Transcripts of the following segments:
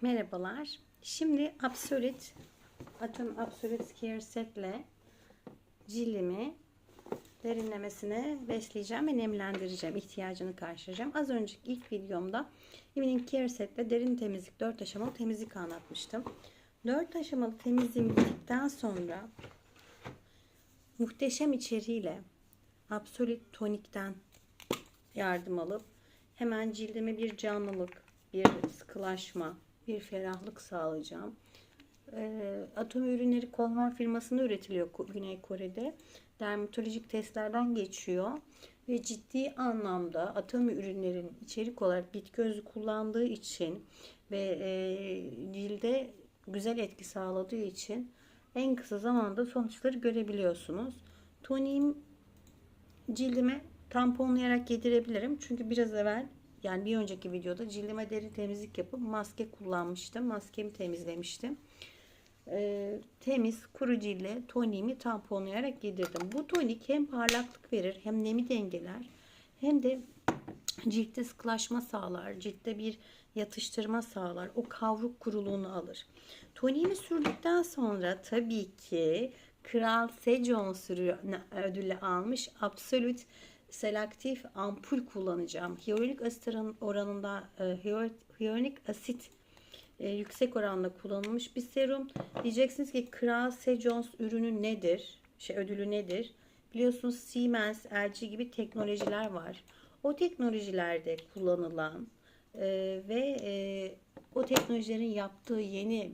Merhabalar. Şimdi Absolute Atom Absolute Care Set ile cildimi derinlemesine besleyeceğim ve nemlendireceğim. ihtiyacını karşılayacağım. Az önceki ilk videomda Evening Care Set ile derin temizlik, 4 aşamalı temizlik anlatmıştım. 4 aşamalı temizliğim bittikten sonra muhteşem içeriğiyle Absolute Tonik'ten yardım alıp hemen cildime bir canlılık, bir sıkılaşma, bir ferahlık sağlayacağım. Ee, Atom ürünleri Kolmar firmasında üretiliyor Güney Kore'de. Dermatolojik testlerden geçiyor ve ciddi anlamda atom ürünlerin içerik olarak bitki özü kullandığı için ve e, cilde güzel etki sağladığı için en kısa zamanda sonuçları görebiliyorsunuz. Toniğim cildime tamponlayarak yedirebilirim. Çünkü biraz evvel yani bir önceki videoda cildime deri temizlik yapıp maske kullanmıştım. Maskemi temizlemiştim. Ee, temiz kuru cilde toniğimi tamponlayarak yedirdim. Bu tonik hem parlaklık verir hem nemi dengeler hem de ciltte sıkılaşma sağlar. Ciltte bir yatıştırma sağlar. O kavruk kuruluğunu alır. Toniğimi sürdükten sonra tabii ki Kral Sejong sürü ödülü almış Absolute selektif ampul kullanacağım. Hyaluronik asit oranında e, hyaluronik asit e, yüksek oranda kullanılmış bir serum. Diyeceksiniz ki Kral Sejong ürünü nedir? Şey ödülü nedir? Biliyorsunuz Siemens, LG gibi teknolojiler var. O teknolojilerde kullanılan e, ve e, o teknolojilerin yaptığı yeni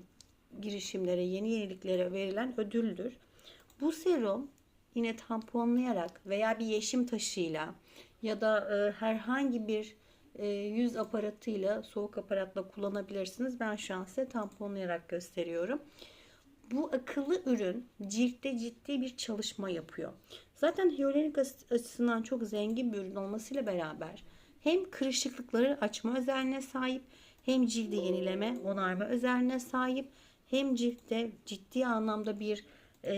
girişimlere, yeni yeniliklere verilen ödüldür. Bu serum yine tamponlayarak veya bir yeşim taşıyla ya da e, herhangi bir e, yüz aparatıyla soğuk aparatla kullanabilirsiniz. Ben şu an size tamponlayarak gösteriyorum. Bu akıllı ürün ciltte ciddi bir çalışma yapıyor. Zaten hyaluronik asit açısından çok zengin bir ürün olmasıyla beraber hem kırışıklıkları açma özelliğine sahip hem cildi yenileme, onarma özelliğine sahip hem ciltte ciddi anlamda bir e,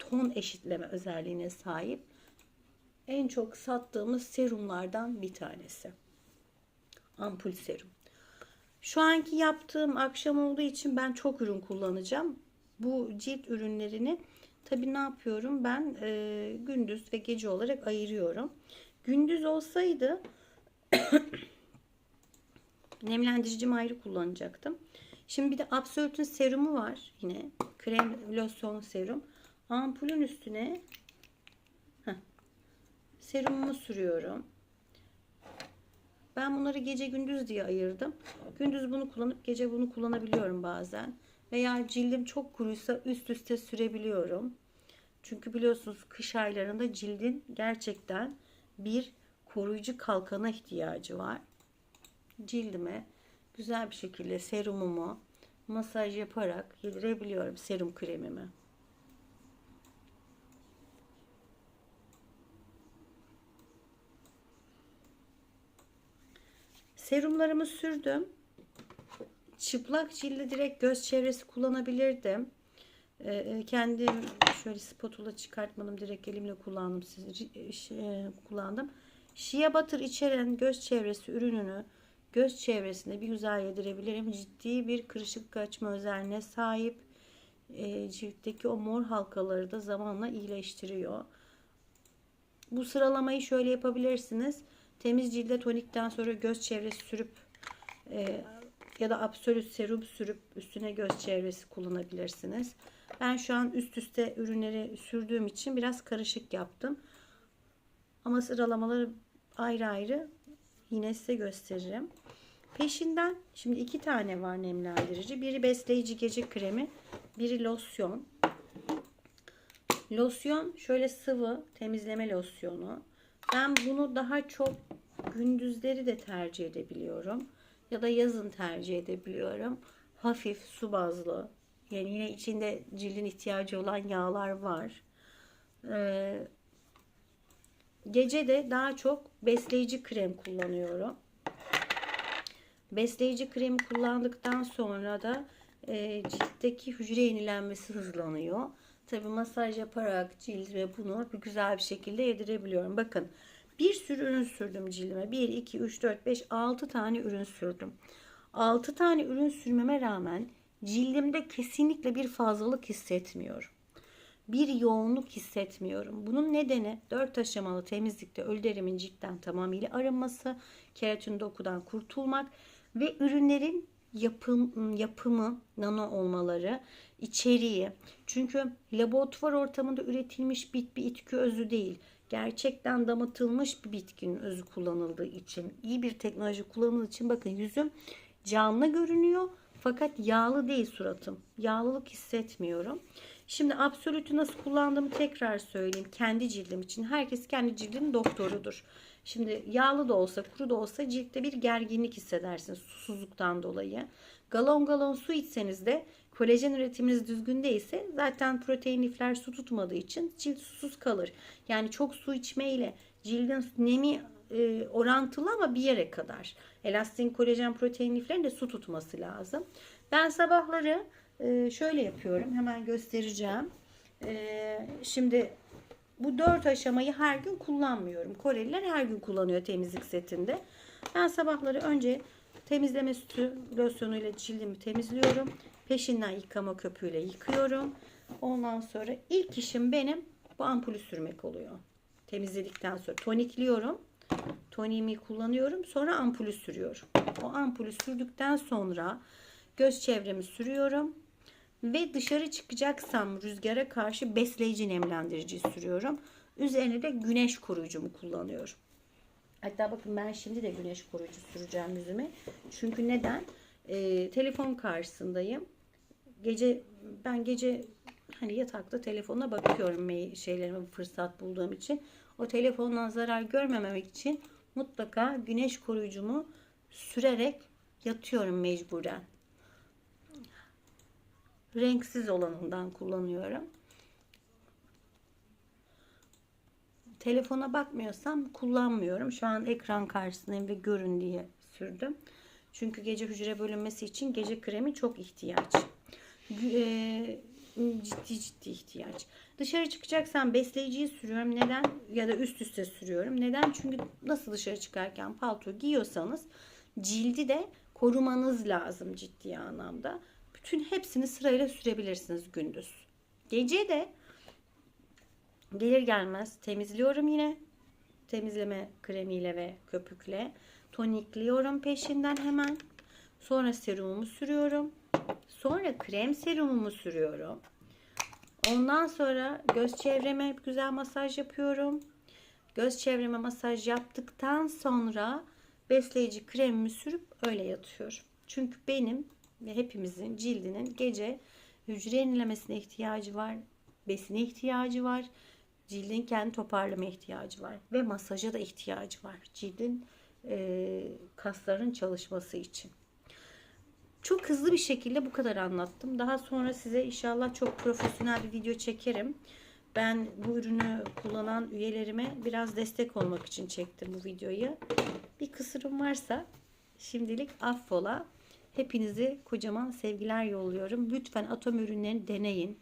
ton eşitleme özelliğine sahip en çok sattığımız serumlardan bir tanesi. Ampul serum. Şu anki yaptığım akşam olduğu için ben çok ürün kullanacağım. Bu cilt ürünlerini tabi ne yapıyorum ben e, gündüz ve gece olarak ayırıyorum. Gündüz olsaydı nemlendiricimi ayrı kullanacaktım. Şimdi bir de Absolute'un serumu var yine. Krem losyon serum. Ampulün üstüne heh, serumumu sürüyorum. Ben bunları gece gündüz diye ayırdım. Gündüz bunu kullanıp gece bunu kullanabiliyorum bazen. Veya cildim çok kuruysa üst üste sürebiliyorum. Çünkü biliyorsunuz kış aylarında cildin gerçekten bir koruyucu kalkana ihtiyacı var. Cildime güzel bir şekilde serumumu masaj yaparak yedirebiliyorum serum kremimi. Serumlarımı sürdüm. Çıplak cilde direkt göz çevresi kullanabilirdim. Ee, kendim şöyle spatula çıkartmadım. Direkt elimle kullandım. Şey, kullandım. Shea Butter içeren göz çevresi ürününü göz çevresinde bir güzel yedirebilirim. Ciddi bir kırışık kaçma özelliğine sahip. E, ciltteki o mor halkaları da zamanla iyileştiriyor. Bu sıralamayı şöyle yapabilirsiniz. Temiz cilde tonikten sonra göz çevresi sürüp e, ya da absolut serum sürüp üstüne göz çevresi kullanabilirsiniz. Ben şu an üst üste ürünleri sürdüğüm için biraz karışık yaptım. Ama sıralamaları ayrı ayrı yine size gösteririm. Peşinden şimdi iki tane var nemlendirici. Biri besleyici gece kremi, biri losyon. Losyon şöyle sıvı temizleme losyonu. Ben bunu daha çok gündüzleri de tercih edebiliyorum. Ya da yazın tercih edebiliyorum. Hafif su bazlı. Yani yine içinde cildin ihtiyacı olan yağlar var. Ee, gece de daha çok besleyici krem kullanıyorum. Besleyici kremi kullandıktan sonra da e, ciltteki hücre yenilenmesi hızlanıyor. Tabi masaj yaparak cildime bunu güzel bir şekilde yedirebiliyorum. Bakın bir sürü ürün sürdüm cildime. 1, 2, 3, 4, 5, 6 tane ürün sürdüm. 6 tane ürün sürmeme rağmen cildimde kesinlikle bir fazlalık hissetmiyorum. Bir yoğunluk hissetmiyorum. Bunun nedeni 4 aşamalı temizlikte ölü derimin ciltten tamamıyla arınması, keratin dokudan kurtulmak ve ürünlerin yapım, yapımı, nano olmaları, içeriği. Çünkü laboratuvar ortamında üretilmiş bit bir itki özü değil. Gerçekten damıtılmış bir bitkinin özü kullanıldığı için, iyi bir teknoloji kullanıldığı için bakın yüzüm canlı görünüyor fakat yağlı değil suratım. Yağlılık hissetmiyorum. Şimdi absolütü nasıl kullandığımı tekrar söyleyeyim. Kendi cildim için. Herkes kendi cildinin doktorudur. Şimdi yağlı da olsa kuru da olsa ciltte bir gerginlik hissedersiniz susuzluktan dolayı. Galon galon su içseniz de kolajen üretiminiz düzgün değilse zaten protein lifler su tutmadığı için cilt susuz kalır. Yani çok su içmeyle cildin nemi e, orantılı ama bir yere kadar. Elastin, kolajen, protein liflerin de su tutması lazım. Ben sabahları e, şöyle yapıyorum. Hemen göstereceğim. E, şimdi bu dört aşamayı her gün kullanmıyorum. Koreliler her gün kullanıyor temizlik setinde. Ben sabahları önce temizleme sütü losyonuyla cildimi temizliyorum. Peşinden yıkama köpüğüyle yıkıyorum. Ondan sonra ilk işim benim bu ampulü sürmek oluyor. Temizledikten sonra tonikliyorum. Toniğimi kullanıyorum. Sonra ampulü sürüyorum. O ampulü sürdükten sonra göz çevremi sürüyorum. Ve dışarı çıkacaksam rüzgara karşı besleyici nemlendirici sürüyorum. Üzerine de güneş koruyucumu kullanıyorum. Hatta bakın ben şimdi de güneş koruyucu süreceğim yüzüme. Çünkü neden? Ee, telefon karşısındayım. Gece ben gece hani yatakta telefona bakıyorum mail şeylerime fırsat bulduğum için. O telefondan zarar görmememek için mutlaka güneş koruyucumu sürerek yatıyorum mecburen. Renksiz olanından kullanıyorum. Telefona bakmıyorsam kullanmıyorum. Şu an ekran karşısındayım ve görün diye sürdüm. Çünkü gece hücre bölünmesi için gece kremi çok ihtiyaç. Ciddi ciddi ihtiyaç. Dışarı çıkacaksam besleyiciyi sürüyorum. Neden? Ya da üst üste sürüyorum. Neden? Çünkü nasıl dışarı çıkarken palto giyiyorsanız cildi de korumanız lazım ciddi anlamda. Bütün hepsini sırayla sürebilirsiniz gündüz. Gece de gelir gelmez temizliyorum yine. Temizleme kremiyle ve köpükle. Tonikliyorum peşinden hemen. Sonra serumumu sürüyorum. Sonra krem serumumu sürüyorum. Ondan sonra göz çevreme güzel masaj yapıyorum. Göz çevreme masaj yaptıktan sonra besleyici kremimi sürüp öyle yatıyorum. Çünkü benim ve hepimizin cildinin gece hücre yenilemesine ihtiyacı var. Besine ihtiyacı var. Cildin kendi toparlama ihtiyacı var. Ve masaja da ihtiyacı var. Cildin e, kasların çalışması için. Çok hızlı bir şekilde bu kadar anlattım. Daha sonra size inşallah çok profesyonel bir video çekerim. Ben bu ürünü kullanan üyelerime biraz destek olmak için çektim bu videoyu. Bir kısırım varsa şimdilik affola. Hepinizi kocaman sevgiler yolluyorum. Lütfen atom ürünlerini deneyin.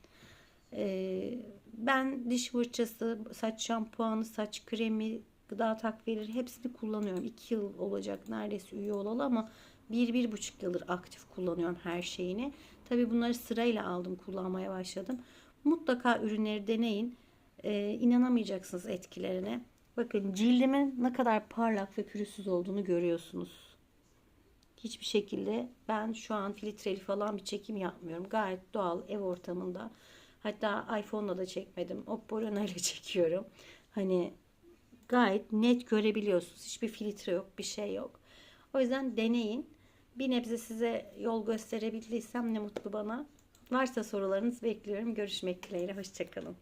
Ee, ben diş fırçası, saç şampuanı, saç kremi, gıda takviyeleri hepsini kullanıyorum. 2 yıl olacak neredeyse üye olalı ama bir, bir buçuk yıldır aktif kullanıyorum her şeyini. Tabi bunları sırayla aldım kullanmaya başladım. Mutlaka ürünleri deneyin. Ee, inanamayacaksınız etkilerine. Bakın cildimin ne kadar parlak ve pürüzsüz olduğunu görüyorsunuz. Hiçbir şekilde ben şu an filtreli falan bir çekim yapmıyorum. Gayet doğal ev ortamında. Hatta iPhone'la da çekmedim. Oppo Reno ile çekiyorum. Hani gayet net görebiliyorsunuz. Hiçbir filtre yok, bir şey yok. O yüzden deneyin. Bir nebze size yol gösterebildiysem ne mutlu bana. Varsa sorularınız bekliyorum. Görüşmek dileğiyle. Hoşçakalın.